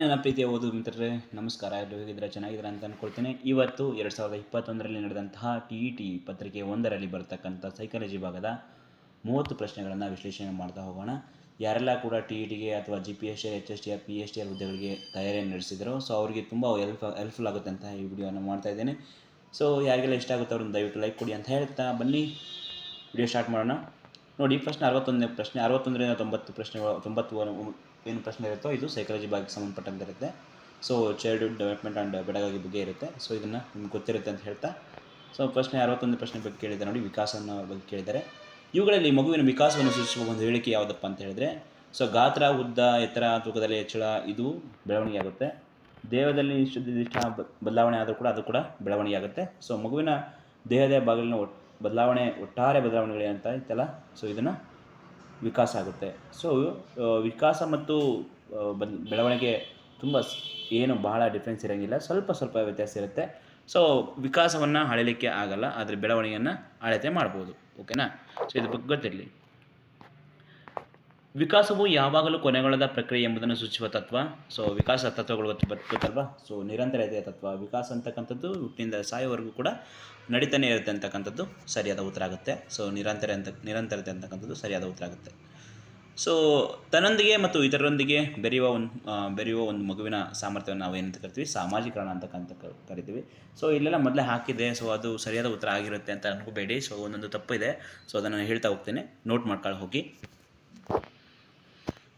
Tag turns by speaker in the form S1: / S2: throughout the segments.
S1: ನನ್ನ ಪ್ರೀತಿಯ ಓದು ಮಿತ್ರರೇ, ನಮಸ್ಕಾರ. ಎಲ್ಲರೂ ಹೇಗಿದ್ದೀರಾ? ಚೆನ್ನಾಗಿದ್ದೀರಾ ಅಂತ ಅಂದ್ಕೊಳ್ತೇನೆ ಇವತ್ತು ಎರಡು ಸಾವಿರದ ಇಪ್ಪತ್ತೊಂದರಲ್ಲಿ ನಡೆದಂತಹ ಟಿ ಇ ಟಿ ಪತ್ರಿಕೆ ಒಂದರಲ್ಲಿ ಬರ್ತಕ್ಕಂಥ ಸೈಕಾಲಜಿ ಭಾಗದ ಮೂವತ್ತು ಪ್ರಶ್ನೆಗಳನ್ನು ವಿಶ್ಲೇಷಣೆ ಮಾಡ್ತಾ ಹೋಗೋಣ. ಯಾರೆಲ್ಲ ಕೂಡ ಟಿ ಇ ಟಿಗೆ ಅಥವಾ G P S T H S T R P H T R ಹುದ್ದೆಗಳಿಗೆ ತಯಾರಿಯನ್ನು ನಡೆಸಿದರು, ಸೊ ಅವರಿಗೆ ತುಂಬ ಹೆಲ್ಪ್ ಹೆಲ್ಪ್ಫುಲ್ ಆಗುತ್ತೆ ಅಂತ ಈ ವಿಡಿಯೋನ ಮಾಡ್ತಾ ಇದ್ದೇನೆ. ಸೊ ಯಾರಿಗೆಲ್ಲ ಇಷ್ಟ ಆಗುತ್ತೆ ಅವ್ರನ್ನ ದಯವಿಟ್ಟು ಲೈಕ್ ಕೊಡಿ ಅಂತ ಹೇಳ್ತಾ ಬನ್ನಿ. ವಿಡಿಯೋ ಸ್ಟಾರ್ಟ್ ಮಾಡೋಣ. ನೋಡಿ ಫಸ್ಟ್ ಅರವತ್ತೊಂದನೇ ಪ್ರಶ್ನೆ, ಅರವತ್ತೊಂದರಿಂದ ತೊಂಬತ್ತು ಪ್ರಶ್ನೆಗಳು, ತೊಂಬತ್ತು ಏನು ಪ್ರಶ್ನೆ ಇರುತ್ತೋ ಇದು ಸೈಕಾಲಜಿ ಭಾಗಕ್ಕೆ ಸಂಬಂಧಪಟ್ಟಂತೆ ಇರುತ್ತೆ. ಸೊ ಚೈಲ್ಡ್ಹುಡ್ ಡೆವಲಪ್ಮೆಂಟ್ ಆ್ಯಂಡ್ ಬೆಳಗಾಗಿ ಬಗ್ಗೆ ಇರುತ್ತೆ. ಸೊ ಇದನ್ನು ನಿಮ್ಗೆ ಗೊತ್ತಿರುತ್ತೆ ಅಂತ ಹೇಳ್ತಾ. ಸೊ ಪ್ರಶ್ನೆ ಅರವತ್ತೊಂದು ಪ್ರಶ್ನೆ ಬಗ್ಗೆ ಕೇಳಿದ್ದಾರೆ ನೋಡಿ, ವಿಕಾಸನ ಬಗ್ಗೆ ಕೇಳಿದ್ದಾರೆ. ಇವುಗಳಲ್ಲಿ ಮಗುವಿನ ವಿಕಾಸವನ್ನು ಸೂಚಿಸುವ ಒಂದು ಹೇಳಿಕೆ ಯಾವುದಪ್ಪ ಅಂತ ಹೇಳಿದ್ರೆ ಸೊ ಗಾತ್ರ, ಉದ್ದ, ಎತ್ತರ, ತೂಕದಲ್ಲಿ ಹೆಚ್ಚಳ, ಇದು ಬೆಳವಣಿಗೆ ಆಗುತ್ತೆ ದೇಹದಲ್ಲಿ ಶುದ್ಧ ಬ- ಬದಲಾವಣೆ ಆದರೂ ಕೂಡ ಅದು ಕೂಡ ಬೆಳವಣಿಗೆ ಆಗುತ್ತೆ ಸೊ ಮಗುವಿನ ದೇಹದ ಭಾಗಲಿನ ಬದಲಾವಣೆ, ಒಟ್ಟಾರೆ ಬದಲಾವಣೆಗಳೇ ಅಂತ ಇತ್ತಲ್ಲ ಸೊ ಇದನ್ನು ವಿಕಾಸ ಆಗುತ್ತೆ. ಸೊ ವಿಕಾಸ ಮತ್ತು ಬದ್, ಬೆಳವಣಿಗೆ ತುಂಬ ಏನು ಬಹಳ ಡಿಫ್ರೆನ್ಸ್ ಇರೋಂಗಿಲ್ಲ. ಸ್ವಲ್ಪ ಸ್ವಲ್ಪ ವ್ಯತ್ಯಾಸ ಇರುತ್ತೆ. ಸೊ ವಿಕಾಸವನ್ನು ಅಳಿಲಿಕ್ಕೆ ಆಗಲ್ಲ, ಆದರೆ ಬೆಳವಣಿಗೆಯನ್ನು ಅಳತೆ ಮಾಡ್ಬೋದು. ಓಕೆನಾ ಸೊ ಇದ್ರ ಬಗ್ಗೆ ಗೊತ್ತಿರಲಿ. ವಿಕಾಸವು ಯಾವಾಗಲೂ ಕೊನೆಗೊಳ್ಳದ ಪ್ರಕ್ರಿಯೆ ಎಂಬುದನ್ನು ಸೂಚಿಸುವ ತತ್ವ. ಸೊ ವಿಕಾಸ ತತ್ವಗಳು ಗೊತ್ತು ಗೊತ್ತಲ್ವಾ? ಸೊ ನಿರಂತರತೆಯ ತತ್ವ. ವಿಕಾಸ ಅಂತಕ್ಕಂಥದ್ದು ಹುಟ್ಟಿನಿಂದ ಸಾಯೋವರೆಗೂ ಕೂಡ ನಡೀತಾನೆ ಇರುತ್ತೆ ಅಂತಕ್ಕಂಥದ್ದು ಸರಿಯಾದ ಉತ್ತರ ಆಗುತ್ತೆ. ಸೊ ನಿರಂತರ ಅಂತ ನಿರಂತರತೆ ಅಂತಕ್ಕಂಥದ್ದು ಸರಿಯಾದ ಉತ್ತರ ಆಗುತ್ತೆ. ಸೊ ತನ್ನೊಂದಿಗೆ ಮತ್ತು ಇತರರೊಂದಿಗೆ ಬೆರೆಯುವ ಒಂದು ಬೆರೆಯುವ ಒಂದು ಮಗುವಿನ ಸಾಮರ್ಥ್ಯವನ್ನು ನಾವು ಏನಂತ ಕರಿತೀವಿ? ಸಾಮಾಜಿಕರಣ ಅಂತಕ್ಕಂಥ ಕರಿತೀವಿ. ಸೊ ಇಲ್ಲೆಲ್ಲ ಮೊದಲೇ ಹಾಕಿದೆ. ಸೊ ಅದು ಸರಿಯಾದ ಉತ್ತರ ಆಗಿರುತ್ತೆ ಅಂತ ಅನ್ಕೋಬೇಡಿ. ಸೊ ಒಂದೊಂದು ತಪ್ಪಿದೆ. ಸೊ ಅದನ್ನು ಹೇಳ್ತಾ ಹೋಗ್ತೇನೆ. ನೋಟ್ ಮಾಡ್ಕೊಳ್ಳಿ ಹೋಗಿ.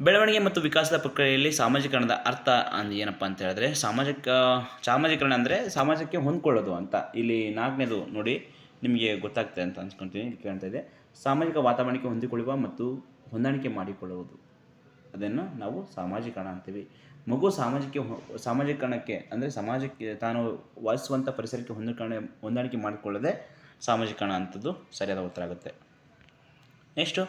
S1: ಬೆಳವಣಿಗೆ ಮತ್ತು ವಿಕಾಸದ ಪ್ರಕ್ರಿಯೆಯಲ್ಲಿ ಸಾಮಾಜೀಕರಣದ ಅರ್ಥ ಅಂದ್ ಏನಪ್ಪ ಅಂತ ಹೇಳಿದ್ರೆ, ಸಾಮಾಜಿಕ, ಸಾಮಾಜೀಕರಣ ಅಂದರೆ ಸಮಾಜಕ್ಕೆ ಹೊಂದ್ಕೊಳ್ಳೋದು ಅಂತ. ಇಲ್ಲಿ ನಾಲ್ಕನೇದು ನೋಡಿ ನಿಮಗೆ ಗೊತ್ತಾಗ್ತದೆ ಅಂತ ಅನ್ಸ್ಕೊಳ್ತೀನಿ ಇಲ್ಲಿ ಇದೆ. ಸಾಮಾಜಿಕ ವಾತಾವರಣಕ್ಕೆ ಹೊಂದಿಕೊಳ್ಳುವ ಮತ್ತು ಹೊಂದಾಣಿಕೆ ಮಾಡಿಕೊಳ್ಳುವುದು. ಅದನ್ನು ನಾವು ಸಾಮಾಜಿಕರಣ ಅಂತೀವಿ. ಮಗು ಸಾಮಾಜಿಕ ಸಾಮಾಜಿಕರಣಕ್ಕೆ ಅಂದರೆ ಸಮಾಜಕ್ಕೆ ತಾನು ವಾಸಿಸುವಂಥ ಪರಿಸರಕ್ಕೆ ಹೊಂದಿಕೊಂಡೆ ಹೊಂದಾಣಿಕೆ ಮಾಡಿಕೊಳ್ಳದೆ ಸಾಮಾಜಿಕರಣ ಅಂಥದ್ದು ಸರಿಯಾದ ಉತ್ತರ ಆಗುತ್ತೆ. ನೆಕ್ಸ್ಟು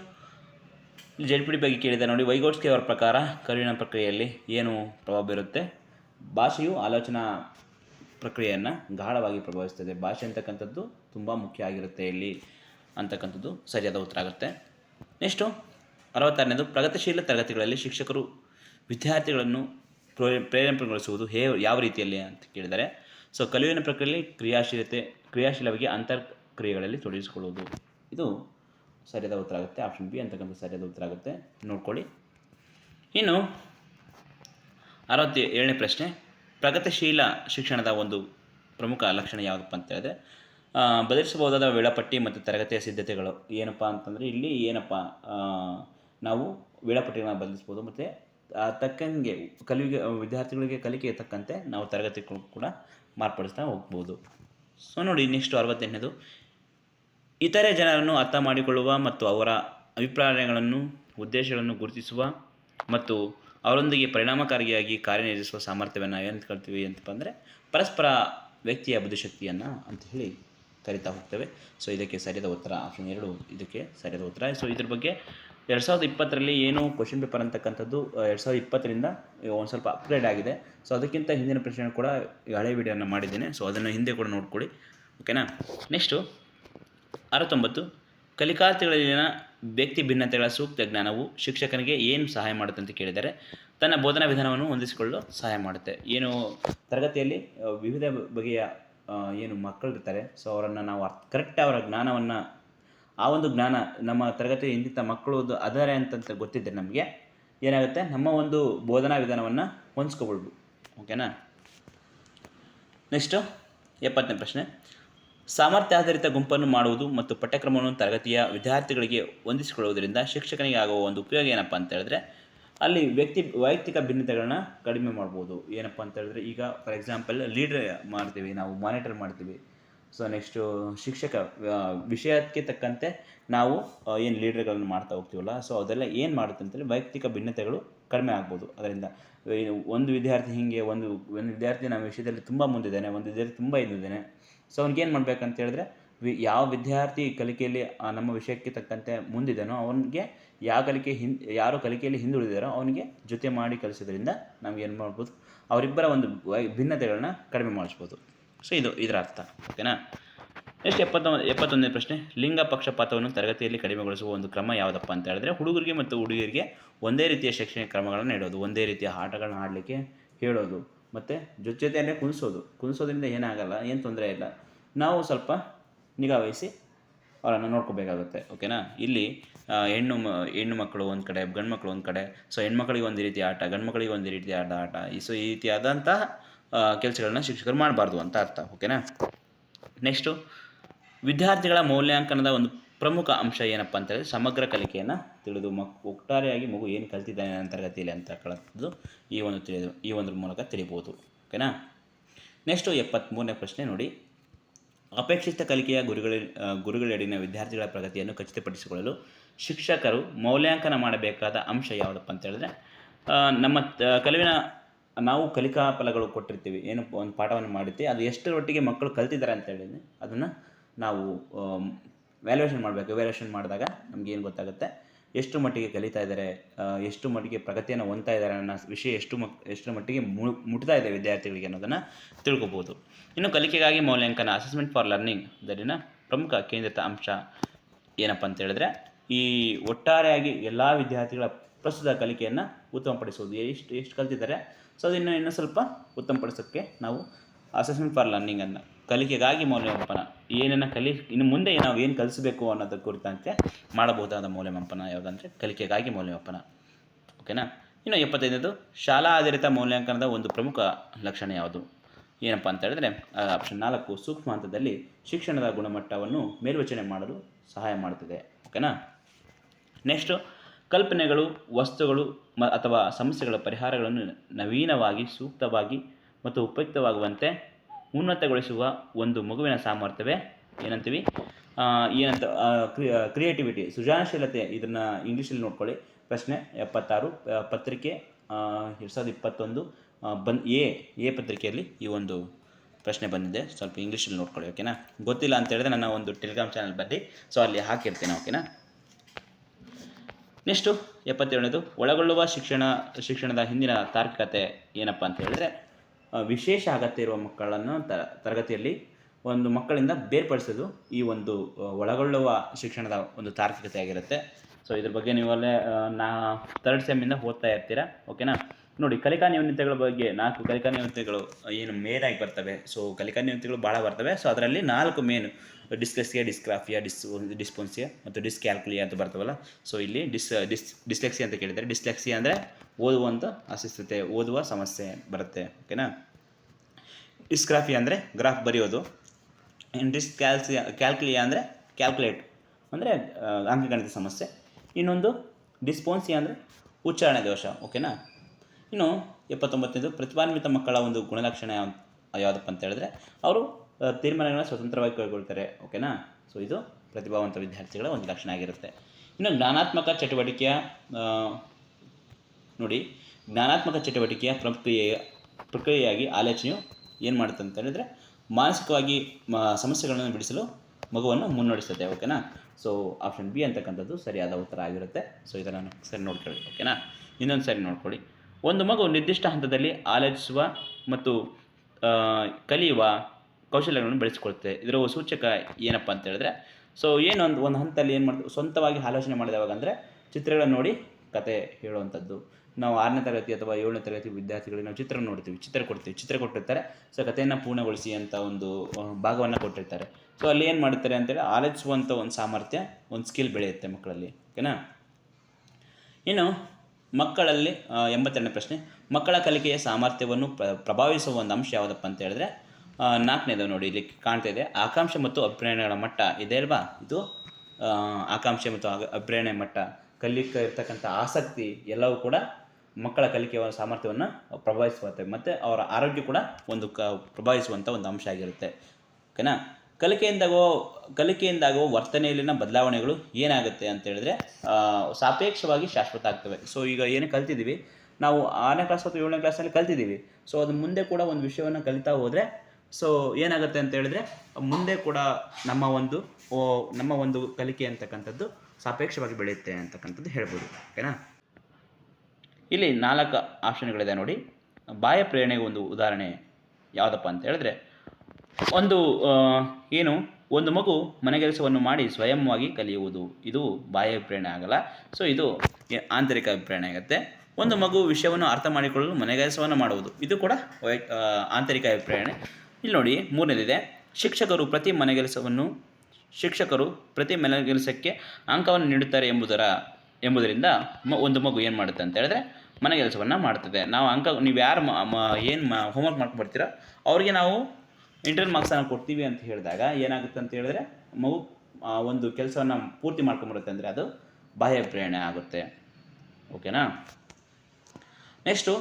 S1: ಜೆಡ್ ಪಿ ಡಿ ಬಗ್ಗೆ ಕೇಳಿದೆ ನೋಡಿ ವೈಗೋಟ್ಸ್ಕಿ ಅವರ ಪ್ರಕಾರ ಕರುವಿನ ಪ್ರಕ್ರಿಯೆಯಲ್ಲಿ ಏನು ಪ್ರಭಾವ ಬೀರುತ್ತೆ? ಭಾಷೆಯು ಆಲೋಚನಾ ಪ್ರಕ್ರಿಯೆಯನ್ನು ಗಾಢವಾಗಿ ಪ್ರಭಾವಿಸ್ತದೆ ಭಾಷೆ ಅಂತಕ್ಕಂಥದ್ದು ತುಂಬ ಮುಖ್ಯ ಆಗಿರುತ್ತೆ ಇಲ್ಲಿ ಅಂತಕ್ಕಂಥದ್ದು ಸರಿಯಾದ ಉತ್ತರ ಆಗುತ್ತೆ. ನೆಕ್ಸ್ಟು ಅರವತ್ತಾರನೇದು, ಪ್ರಗತಿಶೀಲ ತರಗತಿಗಳಲ್ಲಿ ಶಿಕ್ಷಕರು ವಿದ್ಯಾರ್ಥಿಗಳನ್ನು ಪ್ರೇ, ಪ್ರೇರೇಪಣೆಗೊಳಿಸುವುದು ಹೇ, ಯಾವ ರೀತಿಯಲ್ಲಿ ಅಂತ ಕೇಳಿದ್ದಾರೆ ಸೊ ಕಲಿಯುವಿನ ಪ್ರಕ್ರಿಯೆಯಲ್ಲಿ ಕ್ರಿಯಾಶೀಲತೆ ಕ್ರಿಯಾಶೀಲವಾಗಿ ಅಂತರ್ಕ್ರಿಯೆಗಳಲ್ಲಿ ತೊಡಗಿಸಿಕೊಳ್ಳುವುದು. ಇದು ಸರಿಯಾದ ಉತ್ತರ ಆಗುತ್ತೆ. ಆಪ್ಷನ್ ಬಿ ಅಂತಕ್ಕಂಥ ಸರಿಯಾದ ಉತ್ತರ ಆಗುತ್ತೆ. ನೋಡ್ಕೊಳ್ಳಿ. ಇನ್ನು ಅರವತ್ತ ಏಳನೇ ಪ್ರಶ್ನೆ. ಪ್ರಗತಿಶೀಲ ಶಿಕ್ಷಣದ ಒಂದು ಪ್ರಮುಖ ಲಕ್ಷಣ ಯಾವುದಪ್ಪ ಅಂತ ಹೇಳಿದ್ರೆ ಬದಲಿಸಬಹುದಾದ ವೇಳಾಪಟ್ಟಿ ಮತ್ತು ತರಗತಿಯ ಸಿದ್ಧತೆಗಳು ಏನಪ್ಪ ಅಂತಂದರೆ, ಇಲ್ಲಿ ಏನಪ್ಪ ನಾವು ವೇಳಾಪಟ್ಟಿಗಳನ್ನ ಬದಲಿಸ್ಬೋದು ಮತ್ತು ತಕ್ಕಂಗೆ ಕಲಿಗೆ ವಿದ್ಯಾರ್ಥಿಗಳಿಗೆ ಕಲಿಕೆ ತಕ್ಕಂತೆ ನಾವು ತರಗತಿಗಳು ಕೂಡ ಮಾರ್ಪಡಿಸ್ತಾ ಹೋಗ್ಬೋದು. ಸೊ ನೋಡಿ ನೆಕ್ಸ್ಟ್ ಅರವತ್ತೆಂಟನೇದು. ಇತರೆ ಜನರನ್ನು ಅರ್ಥ ಮಾಡಿಕೊಳ್ಳುವ ಮತ್ತು ಅವರ ಅಭಿಪ್ರಾಯಗಳನ್ನು, ಉದ್ದೇಶಗಳನ್ನು ಗುರುತಿಸುವ ಮತ್ತು ಅವರೊಂದಿಗೆ ಪರಿಣಾಮಕಾರಿಯಾಗಿ ಕಾರ್ಯನಿರ್ವಹಿಸುವ ಸಾಮರ್ಥ್ಯವನ್ನು ಏನಂತ ಕಲ್ತೀವಿ ಅಂತಪ್ಪ ಅಂದರೆ ಪರಸ್ಪರ ವ್ಯಕ್ತಿಯ ಬುದ್ಧಿಶಕ್ತಿಯನ್ನು ಅಂತ ಹೇಳಿ ಕರಿತಾ ಹೋಗ್ತೇವೆ. ಸೊ ಇದಕ್ಕೆ ಸರಿಯಾದ ಉತ್ತರ ಆಪ್ಷನ್ ಎರಡು, ಇದಕ್ಕೆ ಸರಿಯಾದ ಉತ್ತರ. ಸೊ ಇದ್ರ ಬಗ್ಗೆ ಎರಡು ಸಾವಿರದ ಇಪ್ಪತ್ತರಲ್ಲಿ ಏನು ಕ್ವಶನ್ ಪೇಪರ್ ಅಂತಕ್ಕಂಥದ್ದು ಎರಡು ಸಾವಿರದ ಇಪ್ಪತ್ತರಿಂದ ಒಂದು ಸ್ವಲ್ಪ ಅಪ್ಗ್ರೇಡ್ ಆಗಿದೆ. ಸೊ ಅದಕ್ಕಿಂತ ಹಿಂದಿನ ಪ್ರಶ್ನೆ ಕೂಡ ಹಳೆ ವಿಡಿಯೋನ ಮಾಡಿದ್ದೇನೆ. ಸೊ ಅದನ್ನು ಹಿಂದೆ ಕೂಡ ನೋಡ್ಕೊಳ್ಳಿ. ಓಕೆನಾ ನೆಕ್ಸ್ಟು ಅರವತ್ತೊಂಬತ್ತು, ಕಲಿಕಾರ್ಥಿಗಳಲ್ಲಿನ ವ್ಯಕ್ತಿ ಭಿನ್ನತೆಗಳ ಸೂಕ್ತ ಜ್ಞಾನವು ಶಿಕ್ಷಕನಿಗೆ ಏನು ಸಹಾಯ ಮಾಡುತ್ತೆ ಅಂತ ಕೇಳಿದರೆ, ತನ್ನ ಬೋಧನಾ ವಿಧಾನವನ್ನು ಹೊಂದಿಸಿಕೊಳ್ಳಲು ಸಹಾಯ ಮಾಡುತ್ತೆ. ಏನು ತರಗತಿಯಲ್ಲಿ ವಿವಿಧ ಬಗೆಯ ಏನು ಏನು ಮಕ್ಕಳಿರ್ತಾರೆ. ಸೊ ಅವರನ್ನು ನಾವು ಅರ್ಥ ಕರೆಕ್ಟ್ ಅವರ ಜ್ಞಾನವನ್ನು, ಆ ಒಂದು ಜ್ಞಾನ ನಮ್ಮ ತರಗತಿ ಇಂತಿಂಥ ಮಕ್ಕಳು ಅದಾರೆ ಅಂತಂತ ಗೊತ್ತಿದ್ದರೆ ನಮಗೆ ಏನಾಗುತ್ತೆ? ನಮ್ಮ ಒಂದು ಬೋಧನಾ ವಿಧಾನವನ್ನು ಹೊಂದಿಸ್ಕೊಬೋದು. ಓಕೆನಾ ನೆಕ್ಸ್ಟು ಎಪ್ಪತ್ತನೇ ಪ್ರಶ್ನೆ. ಸಾಮರ್ಥ್ಯಾಧಾರಿತ ಗುಂಪನ್ನು ಮಾಡುವುದು ಮತ್ತು ಪಠ್ಯಕ್ರಮವನ್ನು ತರಗತಿಯ ವಿದ್ಯಾರ್ಥಿಗಳಿಗೆ ಹೊಂದಿಸಿಕೊಳ್ಳುವುದರಿಂದ ಶಿಕ್ಷಕನಿಗೆ ಆಗುವ ಒಂದು ಉಪಯೋಗ ಏನಪ್ಪ ಅಂತ ಹೇಳಿದ್ರೆ, ಅಲ್ಲಿ ವ್ಯಕ್ತಿ ವೈಯಕ್ತಿಕ ಭಿನ್ನತೆಗಳನ್ನ ಕಡಿಮೆ ಮಾಡ್ಬೋದು. ಏನಪ್ಪ ಅಂತ ಹೇಳಿದ್ರೆ, ಈಗ ಫಾರ್ ಎಕ್ಸಾಂಪಲ್ ಲೀಡ್ರ್ ಮಾಡ್ತೀವಿ, ನಾವು ಮಾನಿಟರ್ ಮಾಡ್ತೀವಿ. ಸೊ ನೆಕ್ಸ್ಟು ಶಿಕ್ಷಕ ವಿಷಯಕ್ಕೆ ತಕ್ಕಂತೆ ನಾವು ಏನು ಲೀಡರ್ಗಳನ್ನು ಮಾಡ್ತಾ ಹೋಗ್ತೀವಲ್ಲ ಸೊ ಅದೆಲ್ಲ ಏನು ಮಾಡುತ್ತೆ ಅಂತೇಳಿ ವೈಯಕ್ತಿಕ ಭಿನ್ನತೆಗಳು ಕಡಿಮೆ ಆಗ್ಬೋದು. ಅದರಿಂದ ಒಂದು ವಿದ್ಯಾರ್ಥಿ ಹೀಗೆ, ಒಂದು ಒಂದು ವಿದ್ಯಾರ್ಥಿ ನಮ್ಮ ವಿಷಯದಲ್ಲಿ ತುಂಬ ಮುಂದಿದ್ದಾನೆ, ಒಂದು ವಿದ್ಯಾರ್ಥಿ ತುಂಬ ಇದ್ದಾನೆ ಸೊ ಅವ್ನಿಗೆ ಏನು ಮಾಡ್ಬೇಕಂತ ಹೇಳಿದ್ರೆ, ವಿ, ಯಾವ ವಿದ್ಯಾರ್ಥಿ ಕಲಿಕೆಯಲ್ಲಿ ನಮ್ಮ ವಿಷಯಕ್ಕೆ ತಕ್ಕಂತೆ ಮುಂದಿದ್ದಾನೋ, ಅವನಿಗೆ ಯಾವ ಕಲಿಕೆ ಹಿಂ ಯಾರು ಕಲಿಕೆಯಲ್ಲಿ ಹಿಂದುಳಿದಾರೋ ಅವನಿಗೆ ಜೊತೆ ಮಾಡಿ ಕಲಿಸೋದ್ರಿಂದ ಏನು ಮಾಡ್ಬೋದು, ಅವರಿಬ್ಬರ ಒಂದು ಭಿನ್ನತೆಗಳನ್ನ ಕಡಿಮೆ ಮಾಡಿಸ್ಬೋದು. ಸೊ ಇದು ಇದರ ಅರ್ಥ ಓಕೆನಾ ನೆಕ್ಸ್ಟ್ ಎಪ್ಪತ್ತೊಂದು ಎಪ್ಪತ್ತೊಂದನೇ ಪ್ರಶ್ನೆ, ಲಿಂಗ ಪಕ್ಷಪಾತವನ್ನು ತರಗತಿಯಲ್ಲಿ ಕಡಿಮೆಗೊಳಿಸುವ ಒಂದು ಕ್ರಮ ಯಾವುದಪ್ಪ ಅಂತ ಹೇಳಿದ್ರೆ, ಹುಡುಗರಿಗೆ ಮತ್ತು ಹುಡುಗಿಯರಿಗೆ ಒಂದೇ ರೀತಿಯ ಶೈಕ್ಷಣಿಕ ಕ್ರಮಗಳನ್ನು ನೀಡೋದು, ಒಂದೇ ರೀತಿಯ ಆಟಗಳನ್ನ ಆಡಲಿಕ್ಕೆ ಹೇಳೋದು. ಮತ್ತು ಜೊತೆ ಜೊತೆಯಲ್ಲೇ ಕುಣಿಸೋದು. ಕುಣಿಸೋದ್ರಿಂದ ಏನಾಗಲ್ಲ, ಏನು ತೊಂದರೆ ಇಲ್ಲ. ನಾವು ಸ್ವಲ್ಪ ನಿಗಾ ವಹಿಸಿ ಅವರನ್ನು ನೋಡ್ಕೋಬೇಕಾಗುತ್ತೆ ಓಕೆನಾ ಇಲ್ಲಿ ಹೆಣ್ಣು ಮ, ಹೆಣ್ಣು ಮಕ್ಕಳು ಒಂದು ಕಡೆ, ಗಂಡು ಮಕ್ಕಳು ಒಂದು ಕಡೆ ಸೊ ಹೆಣ್ಮಕ್ಳಿಗೆ ಒಂದು ರೀತಿ ಆಟ, ಗಂಡು ಮಕ್ಕಳಿಗೆ ಒಂದು ರೀತಿ ಆಟ ಆಟ, ಈ ಸೊ ಈ ರೀತಿಯಾದಂತಹ ಕೆಲಸಗಳನ್ನ ಶಿಕ್ಷಕರು ಮಾಡಬಾರ್ದು ಅಂತ ಅರ್ಥ ಓಕೆನಾ ನೆಕ್ಸ್ಟು ವಿದ್ಯಾರ್ಥಿಗಳ ಮೌಲ್ಯಾಂಕನದ ಒಂದು ಪ್ರಮುಖ ಅಂಶ ಏನಪ್ಪ ಅಂತ ಹೇಳಿದ್ರೆ ಸಮಗ್ರ ಕಲಿಕೆಯನ್ನು ತಿಳಿದು ಮಕ್, ಒಟ್ಟಾರೆಯಾಗಿ ಮಗು ಏನು ಕಲ್ತಿದ್ದಾನೆ ನನ್ನ ಅಂತ ಕಳೆದು ಈ ಒಂದು ತಿಳಿದು, ಈ ಒಂದ್ರ ಮೂಲಕ ತಿಳಿಬೋದು. ಓಕೆನಾ? ನೆಕ್ಸ್ಟು ಎಪ್ಪತ್ತ್ಮೂರನೇ ಪ್ರಶ್ನೆ ನೋಡಿ. ಅಪೇಕ್ಷಿತ ಕಲಿಕೆಯ ಗುರುಗಳ ಗುರುಗಳೆಡಿನ ವಿದ್ಯಾರ್ಥಿಗಳ ಪ್ರಗತಿಯನ್ನು ಖಚಿತಪಡಿಸಿಕೊಳ್ಳಲು ಶಿಕ್ಷಕರು ಮೌಲ್ಯಾಂಕನ ಮಾಡಬೇಕಾದ ಅಂಶ ಯಾವುದಪ್ಪ ಅಂತ ಹೇಳಿದ್ರೆ ನಮ್ಮ ಕಲಿವಿನ ನಾವು ಕಲಿಕಾ ಫಲಗಳು ಕೊಟ್ಟಿರ್ತೀವಿ. ಏನು ಒಂದು ಪಾಠವನ್ನು ಮಾಡಿರ್ತೀವಿ. ಅದು ಎಷ್ಟರ ಒಟ್ಟಿಗೆ ಮಕ್ಕಳು ಕಲ್ತಿದ್ದಾರೆ ಅಂತ ಹೇಳಿದ್ರೆ ಅದನ್ನು ನಾವು ವ್ಯಾಲ್ಯೂಯೇಷನ್ ಮಾಡಬೇಕು. ವ್ಯಾಲ್ಯೂಯೇಷನ್ ಮಾಡಿದಾಗ ನಮ್ಗೆ ಏನು ಗೊತ್ತಾಗುತ್ತೆ? ಎಷ್ಟು ಮಟ್ಟಿಗೆ ಕಲಿತಾ ಇದ್ದಾರೆ ಎಷ್ಟು ಮಟ್ಟಿಗೆ ಪ್ರಗತಿಯನ್ನು ಹೊಂದ್ತಾ ಇದ್ದಾರೆ ಅನ್ನೋ ವಿಷಯ ಎಷ್ಟು ಎಷ್ಟು ಮಟ್ಟಿಗೆ ಮುಟ್ತಾ ಇದೆ ವಿದ್ಯಾರ್ಥಿಗಳಿಗೆ ಅನ್ನೋದನ್ನು ತಿಳ್ಕೊಬೋದು. ಇನ್ನು ಕಲಿಕೆಗಾಗಿ ಮೌಲ್ಯಾಂಕನ ಅಸೆಸ್ಮೆಂಟ್ ಫಾರ್ ಲರ್ನಿಂಗ್ ದರಿನ ಪ್ರಮುಖ ಕೇಂದ್ರಿತ ಅಂಶ ಏನಪ್ಪ ಅಂತ ಹೇಳಿದ್ರೆ, ಈ ಒಟ್ಟಾರೆಯಾಗಿ ಎಲ್ಲ ವಿದ್ಯಾರ್ಥಿಗಳ ಪ್ರಸ್ತುತ ಕಲಿಕೆಯನ್ನು ಉತ್ತಮಪಡಿಸೋದು ಎಷ್ಟು ಎಷ್ಟು ಕಲ್ತಿದ್ದಾರೆ? ಸೊ ಅದನ್ನು ಇನ್ನೂ ಸ್ವಲ್ಪ ಉತ್ತಮಪಡಿಸೋಕ್ಕೆ ನಾವು ಅಸೆಸ್ಮೆಂಟ್ ಫಾರ್ ಲರ್ನಿಂಗನ್ನು ಕಲಿಕೆಗಾಗಿ ಮೌಲ್ಯಮಾಪನ. ಏನನ್ನು ಕಲಿ, ಇನ್ನು ಮುಂದೆ ನಾವು ಏನು ಕಲಿಸಬೇಕು ಅನ್ನೋದ್ರ ಕುರಿತಂತೆ ಮಾಡಬಹುದಾದ ಮೌಲ್ಯಮಾಪನ ಯಾವುದಂದ್ರೆ ಕಲಿಕೆಗಾಗಿ ಮೌಲ್ಯಮಾಪನ. ಓಕೆನಾ? ಇನ್ನು ಎಪ್ಪತ್ತೈದನೇದು, ಶಾಲಾ ಆಧಾರಿತ ಮೌಲ್ಯಾಂಕನದ ಒಂದು ಪ್ರಮುಖ ಲಕ್ಷಣ ಯಾವುದು? ಏನಪ್ಪ ಅಂತ ಹೇಳಿದ್ರೆ ಆಪ್ಷನ್ ನಾಲ್ಕು, ಸೂಕ್ಷ್ಮ ಹಂತದಲ್ಲಿ ಶಿಕ್ಷಣದ ಗುಣಮಟ್ಟವನ್ನು ಮೇಲ್ವಿಚಾರಣೆ ಮಾಡಲು ಸಹಾಯ ಮಾಡುತ್ತದೆ. ಓಕೆನಾ? ನೆಕ್ಸ್ಟು, ಕಲ್ಪನೆಗಳು, ವಸ್ತುಗಳು ಮ, ಅಥವಾ ಸಮಸ್ಯೆಗಳ ಪರಿಹಾರಗಳನ್ನು ನವೀನವಾಗಿ, ಸೂಕ್ತವಾಗಿ ಮತ್ತು ಉಪಯುಕ್ತವಾಗುವಂತೆ ಉನ್ನತಗೊಳಿಸುವ ಒಂದು ಮಗುವಿನ ಸಾಮರ್ಥ್ಯವೇ ಏನಂತೀವಿ? ಏನಂತ ಕ್ರಿಯೇಟಿವಿಟಿ ಸೃಜನಶೀಲತೆ ಇದನ್ನು ಇಂಗ್ಲೀಷಲ್ಲಿ ನೋಡ್ಕೊಳ್ಳಿ. ಪ್ರಶ್ನೆ ಎಪ್ಪತ್ತಾರು ಪತ್ರಿಕೆ ಎರಡು ಸಾವಿರದ ಇಪ್ಪತ್ತೊಂದು ಬಂದ್, ಎ ಎ ಪತ್ರಿಕೆಯಲ್ಲಿ ಈ ಒಂದು ಪ್ರಶ್ನೆ ಬಂದಿದೆ. ಸ್ವಲ್ಪ ಇಂಗ್ಲೀಷಲ್ಲಿ ನೋಡ್ಕೊಳ್ಳಿ ಓಕೆನಾ ಗೊತ್ತಿಲ್ಲ ಅಂತ ಹೇಳಿದ್ರೆ ನನ್ನ ಒಂದು ಟೆಲಿಗ್ರಾಮ್ ಚಾನಲ್ ಬನ್ನಿ. ಸೊ ಅಲ್ಲಿ ಹಾಕಿರ್ತೀನಿ ಓಕೆನಾ ನೆಕ್ಸ್ಟು, ಎಪ್ಪತ್ತೇಳನೇದು, ಒಳಗೊಳ್ಳುವ ಶಿಕ್ಷಣ, ಶಿಕ್ಷಣದ ಹಿಂದಿನ ತಾರ್ಕಿಕತೆ ಏನಪ್ಪ ಅಂತ ಹೇಳಿದ್ರೆ ವಿಶೇಷ ಅಗತ್ಯ ಇರುವ ಮಕ್ಕಳನ್ನು ತರಗತಿಯಲ್ಲಿ ಒಂದು ಮಕ್ಕಳಿಂದ ಬೇರ್ಪಡಿಸೋದು ಈ ಒಂದು ಒಳಗೊಳ್ಳುವ ಶಿಕ್ಷಣದ ಒಂದು ತಾರ್ಕಿಕತೆ ಆಗಿರುತ್ತೆ. ಸೊ ಇದ್ರ ಬಗ್ಗೆ ನೀವಲ್ಲೇ ಅಲ್ಲೇ ನಾ ತರ್ಡ್ ಸೆಮ್ಮಿಂದ ಓದ್ತಾ ಇರ್ತೀರಾ? ಓಕೆನಾ ನೋಡಿ, ಕಲಿಕಾ ನ್ಯೂನತೆಗಳ ಬಗ್ಗೆ ನಾಲ್ಕು ಕಲಿಕಾ ನ್ಯೂನತೆಗಳು ಏನು ಮೇನ್ ಆಗಿ ಬರ್ತವೆ. ಸೊ ಕಲಿಕಾ ನ್ಯೂನತೆಗಳು ಭಾಳ ಬರ್ತವೆ. ಸೊ ಅದರಲ್ಲಿ ನಾಲ್ಕು ಮೇನ್ ಡಿಸ್ಲೆಕ್ಸಿಯಾ ಡಿಸ್ಕ್ರಾಫಿಯಾ ಡಿಸ್ ಡಿಸ್ಪೋನ್ಸಿಯಾ ಮತ್ತು ಡಿಸ್ಕ್ಯಾಲ್ಕುಲಿಯಾ ಅಂತ ಬರ್ತವಲ್ಲ. ಸೊ ಇಲ್ಲಿ ಡಿಸ್ ಡಿಸ್ ಡಿಸ್ಲೆಕ್ಸಿ ಅಂತ ಕೇಳಿದರೆ ಡಿಸ್ಲೆಕ್ಸಿ ಅಂದರೆ ಓದುವಂಥ ಅಸ್ವಸ್ಥತೆ, ಓದುವ ಸಮಸ್ಯೆ ಬರುತ್ತೆ. ಓಕೆನಾ ಡಿಸ್ಕ್ರಾಫಿ ಅಂದರೆ ಗ್ರಾಫ್ ಬರೆಯೋದು. ಡಿಸ್ ಕ್ಯಾಲ್ಸಿಯಾ ಕ್ಯಾಲ್ಕುಲಿಯಾ ಅಂದರೆ ಕ್ಯಾಲ್ಕುಲೇಟ್ ಅಂದರೆ ಅಂಕಗಣಿತ ಸಮಸ್ಯೆ. ಇನ್ನೊಂದು ಡಿಸ್ಪೋನ್ಸಿಯಾ ಅಂದರೆ ಉಚ್ಚಾರಣೆ ದೋಷ. ಓಕೆನಾ ಇನ್ನು ಎಪ್ಪತ್ತೊಂಬತ್ತನೇದು ಪ್ರತಿಭಾನ್ವಿತ ಮಕ್ಕಳ ಒಂದು ಗುಣಲಕ್ಷಣ ಯಾವ ಯಾವುದಪ್ಪ ಅಂತ ಹೇಳಿದ್ರೆ, ಅವರು ತೀರ್ಮಾನಗಳನ್ನ ಸ್ವತಂತ್ರವಾಗಿ ಕೈಗೊಳ್ತಾರೆ, ಓಕೆನಾ? ಸೊ ಇದು ಪ್ರತಿಭಾವಂತ ವಿದ್ಯಾರ್ಥಿಗಳ ಒಂದು ಲಕ್ಷಣ ಆಗಿರುತ್ತೆ. ಇನ್ನು ಜ್ಞಾನಾತ್ಮಕ ಚಟುವಟಿಕೆಯ ನೋಡಿ, ಜ್ಞಾನಾತ್ಮಕ ಚಟುವಟಿಕೆಯ ಪ್ರಕ್ರಿಯೆಯ ಪ್ರಕ್ರಿಯೆಯಾಗಿ ಆಲೋಚನೆಯು ಏನು ಮಾಡುತ್ತೆ ಅಂತ ಹೇಳಿದ್ರೆ, ಮಾನಸಿಕವಾಗಿ ಸಮಸ್ಯೆಗಳನ್ನು ಬಿಡಿಸಲು ಮಗುವನ್ನು ಮುನ್ನಡೆಸುತ್ತೆ, ಓಕೆನಾ? ಸೊ ಆಪ್ಷನ್ ಬಿ ಅಂತಕ್ಕಂಥದ್ದು ಸರಿಯಾದ ಉತ್ತರ ಆಗಿರುತ್ತೆ. ಸೊ ಇದನ್ನು ಸರಿ ನೋಡ್ಕೊಳ್ಳಿ, ಓಕೆನಾ? ಇನ್ನೊಂದು ಸರಿ ನೋಡ್ಕೊಳ್ಳಿ. ಒಂದು ಮಗು ನಿರ್ದಿಷ್ಟ ಹಂತದಲ್ಲಿ ಆಲೋಚಿಸುವ ಮತ್ತು ಕಲಿಯುವ ಕೌಶಲ್ಯಗಳನ್ನು ಬೆಳೆಸಿಕೊಳ್ಳುತ್ತೆ ಇದರ ಸೂಚಕ ಏನಪ್ಪ ಅಂತ ಹೇಳಿದ್ರೆ ಸೊ ಏನು ಒಂದು ಒಂದು ಹಂತದಲ್ಲಿ ಏನು ಮಾಡ್ತೀವಿ? ಸ್ವಂತವಾಗಿ ಆಲೋಚನೆ ಮಾಡಿದವಾಗ ಅಂದರೆ ಚಿತ್ರಗಳನ್ನು ನೋಡಿ ಕತೆ ಹೇಳುವಂಥದ್ದು. ನಾವು ಆರನೇ ತರಗತಿ ಅಥವಾ ಏಳನೇ ತರಗತಿ ವಿದ್ಯಾರ್ಥಿಗಳಿಗೆ ನಾವು ಚಿತ್ರ ನೋಡ್ತೀವಿ, ಚಿತ್ರ ಕೊಡ್ತೀವಿ. ಚಿತ್ರ ಕೊಟ್ಟಿರ್ತಾರೆ ಸೊ ಕಥೆಯನ್ನು ಪೂರ್ಣಗೊಳಿಸಿ ಅಂತ ಒಂದು ಭಾಗವನ್ನು ಕೊಟ್ಟಿರ್ತಾರೆ. ಸೊ ಅಲ್ಲಿ ಏನು ಮಾಡ್ತಾರೆ ಅಂತೇಳಿ ಆಲೋಚಿಸುವಂಥ ಒಂದು ಸಾಮರ್ಥ್ಯ, ಒಂದು ಸ್ಕಿಲ್ ಬೆಳೆಯುತ್ತೆ ಮಕ್ಕಳಲ್ಲಿ. ಓಕೆನಾ? ಇನ್ನು ಮಕ್ಕಳಲ್ಲಿ ಎಂಬತ್ತೆರಡನೇ ಪ್ರಶ್ನೆ, ಮಕ್ಕಳ ಕಲಿಕೆಯ ಸಾಮರ್ಥ್ಯವನ್ನು ಪ್ರಭಾವಿಸುವ ಒಂದು ಅಂಶ ಯಾವುದಪ್ಪ ಅಂತ ಹೇಳಿದ್ರೆ ನಾಲ್ಕನೇದು ನೋಡಿ ಇಲ್ಲಿ ಕಾಣ್ತಾ ಇದೆ. ಆಕಾಂಕ್ಷೆ ಮತ್ತು ಅಭಿಪ್ರೇರಣೆಗಳ ಮಟ್ಟ ಇದೆ ಅಲ್ವಾ? ಇದು ಆಕಾಂಕ್ಷೆ ಮತ್ತು ಅಭಿಪ್ರೇರಣೆ ಮಟ್ಟ. ಕಲಿಕೆ ಇರ್ತಕ್ಕಂಥ ಆಸಕ್ತಿ ಎಲ್ಲವೂ ಕೂಡ ಮಕ್ಕಳ ಕಲಿಕೆಯ ಸಾಮರ್ಥ್ಯವನ್ನು ಪ್ರಭಾವಿಸುವಂತೆ ಮತ್ತು ಅವರ ಆರೋಗ್ಯ ಕೂಡ ಒಂದು ಕ, ಪ್ರಭಾವಿಸುವಂಥ ಒಂದು ಅಂಶ ಆಗಿರುತ್ತೆ. ಓಕೆನಾ? ಕಲಿಕೆಯಿಂದಾಗೋ ಕಲಿಕೆಯಿಂದಾಗುವ ವರ್ತನೆಯಲ್ಲಿನ ಬದಲಾವಣೆಗಳು ಏನಾಗುತ್ತೆ ಅಂತ ಹೇಳಿದ್ರೆ ಸಾಪೇಕ್ಷವಾಗಿ ಶಾಶ್ವತ ಆಗ್ತವೆ. ಸೊ ಈಗ ಏನು ಕಲ್ತಿದ್ದೀವಿ? ನಾವು ಆರನೇ ಕ್ಲಾಸ್ ಅಥವಾ ಏಳನೇ ಕ್ಲಾಸಲ್ಲಿ ಕಲ್ತಿದ್ದೀವಿ. ಸೊ ಅದು ಮುಂದೆ ಕೂಡ ಒಂದು ವಿಷಯವನ್ನು ಕಲಿತಾ ಹೋದರೆ ಸೊ ಏನಾಗುತ್ತೆ ಅಂತ ಹೇಳಿದ್ರೆ, ಮುಂದೆ ಕೂಡ ನಮ್ಮ ಒಂದು ನಮ್ಮ ಒಂದು ಕಲಿಕೆ ಅಂತಕ್ಕಂಥದ್ದು ಸಾಪೇಕ್ಷವಾಗಿ ಬೆಳೆಯುತ್ತೆ ಅಂತಕ್ಕಂಥದ್ದು ಹೇಳ್ಬೋದು. ಓಕೆನಾ? ಇಲ್ಲಿ ನಾಲ್ಕು ಆಪ್ಷನ್ಗಳಿದೆ ನೋಡಿ. ಬಾಹ್ಯ ಪ್ರೇರಣೆಗೆ ಒಂದು ಉದಾಹರಣೆ ಯಾವುದಪ್ಪ ಅಂತ ಹೇಳಿದ್ರೆ ಒಂದು ಏನು, ಒಂದು ಮಗು ಮನೆಗೆಲಸವನ್ನು ಮಾಡಿ ಸ್ವಯಂವಾಗಿ ಕಲಿಯುವುದು. ಇದು ಬಾಹ್ಯ ಪ್ರೇರಣೆ ಆಗಲ್ಲ. ಸೊ ಇದು ಆಂತರಿಕ ಪ್ರೇರಣೆ ಆಗುತ್ತೆ. ಒಂದು ಮಗು ವಿಷಯವನ್ನು ಅರ್ಥ ಮಾಡಿಕೊಳ್ಳಲು ಮನೆಗೆಲಸವನ್ನು ಮಾಡುವುದು. ಇದು ಕೂಡ ಆಂತರಿಕ ಅಭಿಪ್ರಾಯಣೆ ಇಲ್ಲಿ ನೋಡಿ, ಮೂರನೇದಿದೆ. ಶಿಕ್ಷಕರು ಪ್ರತಿ ಮನೆಗೆಲಸವನ್ನು ಶಿಕ್ಷಕರು ಪ್ರತಿ ಮನೆಗೆಲಸಕ್ಕೆ ಅಂಕವನ್ನು ನೀಡುತ್ತಾರೆ ಎಂಬುದರ, ಎಂಬುದರಿಂದ ಮ, ಒಂದು ಮಗು ಏನು ಮಾಡುತ್ತೆ ಅಂತ ಹೇಳಿದ್ರೆ ಮನೆಗೆಲಸವನ್ನು ಮಾಡ್ತದೆ. ನಾವು ಅಂಕ, ನೀವು ಯಾರು ಏನು ಹೋಮ್ವರ್ಕ್ ಮಾಡ್ಕೊಂಡು ಬರ್ತೀರೋ, ಅವ್ರಿಗೆ ನಾವು ಇಂಟರ್ನಲ್ ಮಾರ್ಕ್ಸನ್ನು ಕೊಡ್ತೀವಿ ಅಂತ ಹೇಳಿದಾಗ ಏನಾಗುತ್ತೆ ಅಂತ ಹೇಳಿದ್ರೆ, ಮಗು ಒಂದು ಕೆಲಸವನ್ನು ಪೂರ್ತಿ ಮಾಡ್ಕೊಂಬರುತ್ತೆ ಅಂದರೆ ಅದು ಬಾಹ್ಯ ಪ್ರೇರಣೆ ಆಗುತ್ತೆ ಓಕೆನಾ ನೆಕ್ಸ್ಟು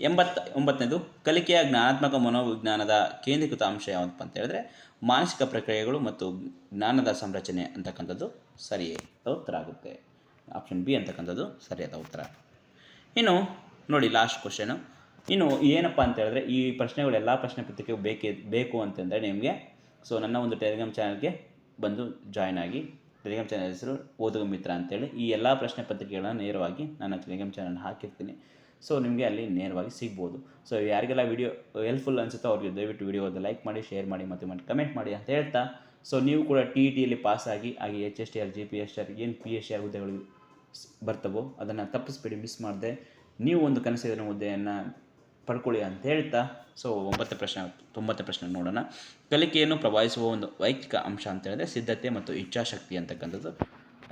S1: ಎಂಬತ್ತ, ಒಂಬತ್ತನೇದು, ಕಲಿಕೆಯ ಜ್ಞಾನಾತ್ಮಕ ಮನೋವಿಜ್ಞಾನದ ಕೇಂದ್ರೀಕೃತ ಅಂಶ ಯಾವುದಪ್ಪ ಅಂತ ಹೇಳಿದ್ರೆ, ಮಾನಸಿಕ ಪ್ರಕ್ರಿಯೆಗಳು ಮತ್ತು ಜ್ಞಾನದ ಸಂರಚನೆ ಅಂತಕ್ಕಂಥದ್ದು ಸರಿಯೇ ಉತ್ತರ ಆಗುತ್ತೆ. ಆಪ್ಷನ್ ಬಿ ಅಂತಕ್ಕಂಥದ್ದು ಸರಿಯಾದ ಉತ್ತರ. ಇನ್ನು, ನೋಡಿ ಲಾಸ್ಟ್ ಕ್ವಶನು ಇನ್ನು ಏನಪ್ಪ ಅಂತ ಹೇಳಿದ್ರೆ, ಈ ಪ್ರಶ್ನೆಗಳು ಎಲ್ಲ ಪ್ರಶ್ನೆ ಪತ್ರಿಕೆ ಬೇಕೇ, ಬೇಕು ಅಂತಂದರೆ ನಿಮಗೆ ಸೊ ನನ್ನ ಒಂದು ಟೆಲಿಗ್ರಾಮ್ ಚಾನಲ್ಗೆ ಬಂದು ಜಾಯ್ನ್ ಆಗಿ ಟೆಲಿಗ್ರಾಮ್ ಚಾನಲ್ ಹೆಸರು ಓದುಗ ಮಿತ್ರ ಅಂತೇಳಿ, ಈ ಎಲ್ಲ ಪ್ರಶ್ನೆ ಪತ್ರಿಕೆಗಳನ್ನ ನೇರವಾಗಿ ನನ್ನ ಟೆಲಿಗ್ರಾಮ್ ಚಾನಲ್ ಹಾಕಿರ್ತೀನಿ. ಸೊ ನಿಮಗೆ ಅಲ್ಲಿ ನೇರವಾಗಿ ಸಿಗ್ಬೋದು. ಸೊ ಯಾರಿಗೆಲ್ಲ ವಿಡಿಯೋ ಹೆಲ್ಪ್ಫುಲ್ ಅನಿಸುತ್ತೋ ಅವ್ರಿಗೆ ದಯವಿಟ್ಟು ವಿಡಿಯೋದ ಲೈಕ್ ಮಾಡಿ ಶೇರ್ ಮಾಡಿ ಮತ್ತು ಮತ್ತೆ ಕಮೆಂಟ್ ಮಾಡಿ ಅಂತ ಹೇಳ್ತಾ ಸೊ ನೀವು ಕೂಡ ಟಿ ಇ ಟಿಯಲ್ಲಿ ಪಾಸಾಗಿ ಹಾಗೆ H S T R G P S R ಏನು ಪಿ ಎಸ್ ಹುದ್ದೆಗಳು ಬರ್ತವೋ ಅದನ್ನು ತಪ್ಪಿಸ್ಬೇಡಿ ಮಿಸ್ ಮಾಡಿದೆ. ನೀವು ಒಂದು ಕನಸಿದ ಹುದ್ದೆಯನ್ನು ಪಡ್ಕೊಳ್ಳಿ ಅಂತ ಹೇಳ್ತಾ ಸೊ ಒಂಬತ್ತು ಪ್ರಶ್ನೆ ತೊಂಬತ್ತು ಪ್ರಶ್ನೆ ನೋಡೋಣ. ಕಲಿಕೆಯನ್ನು ಪ್ರಭಾವಿಸುವ ಒಂದು ವೈಯಕ್ತಿಕ ಅಂಶ ಅಂತ ಹೇಳಿದ್ರೆ ಸಿದ್ಧತೆ ಮತ್ತು ಇಚ್ಛಾಶಕ್ತಿ ಅಂತಕ್ಕಂಥದ್ದು.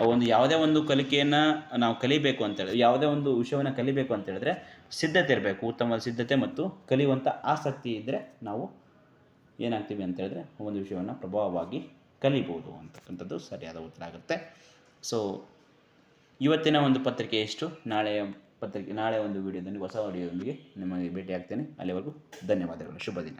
S1: ಒಂದು ಯಾವುದೇ ಒಂದು ಕಲಿಕೆಯನ್ನು ನಾವು ಕಲಿಬೇಕು ಅಂತ ಹೇಳಿದ್ರೆ, ಯಾವುದೇ ಒಂದು ವಿಷಯವನ್ನು ಕಲಿಬೇಕು ಅಂತ ಹೇಳಿದ್ರೆ ಸಿದ್ಧತೆ ಇರಬೇಕು. ಉತ್ತಮ ಸಿದ್ಧತೆ ಮತ್ತು ಕಲಿಯುವಂಥ ಆಸಕ್ತಿ ಇದ್ದರೆ ನಾವು ಏನಾಗ್ತೀವಿ ಅಂತ ಹೇಳಿದ್ರೆ ಒಂದು ವಿಷಯವನ್ನು ಪ್ರಭಾವವಾಗಿ ಕಲಿಬೋದು ಅಂತಕ್ಕಂಥದ್ದು ಸರಿಯಾದ ಉತ್ತರ ಆಗುತ್ತೆ. ಸೊ ಇವತ್ತಿನ ಒಂದು ಪತ್ರಿಕೆ ಎಷ್ಟು? ನಾಳೆಯ ಪತ್ರಿಕೆ ನಾಳೆ ಒಂದು ವಿಡಿಯೋದಲ್ಲಿ ಹೊಸ ವಿಡಿಯೋದೊಂದಿಗೆ ನಿಮಗೆ ಭೇಟಿಯಾಗ್ತೇನೆ. ಅಲ್ಲಿವರೆಗೂ ಧನ್ಯವಾದಗಳು. ಶುಭ ದಿನ.